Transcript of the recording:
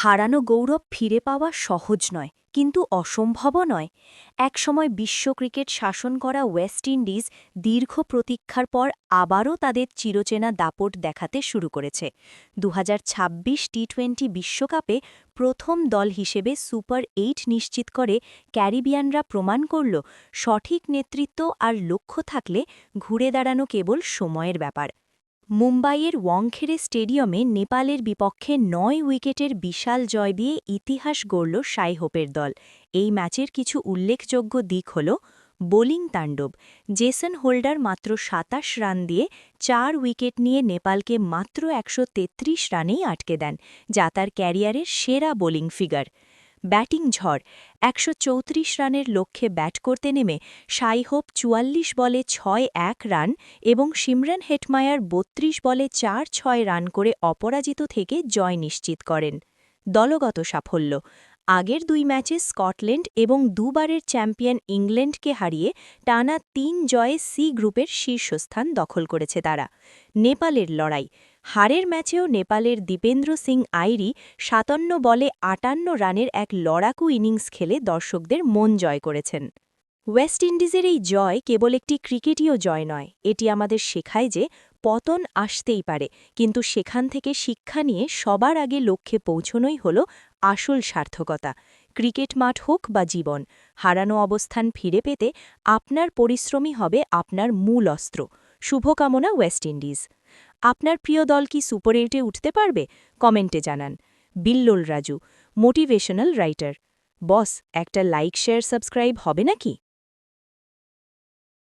হারানো গৌরব ফিরে পাওয়া সহজ নয়, কিন্তু অসম্ভবও নয়। একসময় বিশ্ব ক্রিকেট শাসন করা ওয়েস্ট ইন্ডিজ দীর্ঘ প্রতীক্ষার পর আবারও তাদের চিরচেনা দাপট দেখাতে শুরু করেছে। দু টি টোয়েন্টি বিশ্বকাপে প্রথম দল হিসেবে সুপার এইট নিশ্চিত করে ক্যারিবিয়ানরা প্রমাণ করল, সঠিক নেতৃত্ব আর লক্ষ্য থাকলে ঘুরে দাঁড়ানো কেবল সময়ের ব্যাপার। মুম্বাইয়ের ওয়াংখেড়ে স্টেডিয়ামে নেপালের বিপক্ষে নয় উইকেটের বিশাল জয় দিয়ে ইতিহাস গড়ল সাইহোপের দল। এই ম্যাচের কিছু উল্লেখযোগ্য দিক হল, বোলিং তাণ্ডব। জেসন হোল্ডার মাত্র সাতাশ রান দিয়ে চার উইকেট নিয়ে নেপালকে মাত্র একশো তেত্রিশ রানেই আটকে দেন, যা তার ক্যারিয়ারের সেরা বোলিং ফিগার। ব্যাটিং ঝড়। একশ চৌত্রিশ রানের লক্ষ্যে ব্যাট করতে নেমে সাইহোপ চুয়াল্লিশ বলে ছয় এক রান এবং সিমরান হেটমায়ার বত্রিশ বলে চার ছয় রান করে অপরাজিত থেকে জয় নিশ্চিত করেন। দলগত সাফল্য। আগের দুই ম্যাচে স্কটল্যান্ড এবং দুবারের চ্যাম্পিয়ন ইংল্যান্ডকে হারিয়ে টানা তিন জয়ে সি গ্রুপের শীর্ষস্থান দখল করেছে তারা। নেপালের লড়াই। হারের ম্যাচেও নেপালের দীপেন্দ্র সিং আইরি সাতান্ন বলে আটান্ন রানের এক লড়াকু ইনিংস খেলে দর্শকদের মন জয় করেছেন। ওয়েস্ট ইন্ডিজের এই জয় কেবল একটি ক্রিকেটীয় জয় নয়, এটি আমাদের শেখায় যে পতন আসতেই পারে, কিন্তু সেখান থেকে শিক্ষা নিয়ে সবার আগে লক্ষ্যে পৌঁছনোই হল আসল সার্থকতা, ক্রিকেট মাঠ হোক বা জীবন, হারানো অবস্থান ফিরে পেতে আপনার পরিশ্রমী হবে আপনার মূল অস্ত্র। শুভকামনা ওয়েস্ট ইন্ডিজ। আপনার প্রিয় দল কি সুপার এইটে উঠতে পারবে? কমেন্টে জানান। Billol Raju, motivational writer. Boss, একটা লাইক, শেয়ার, সাবস্ক্রাইব হবে নাকি?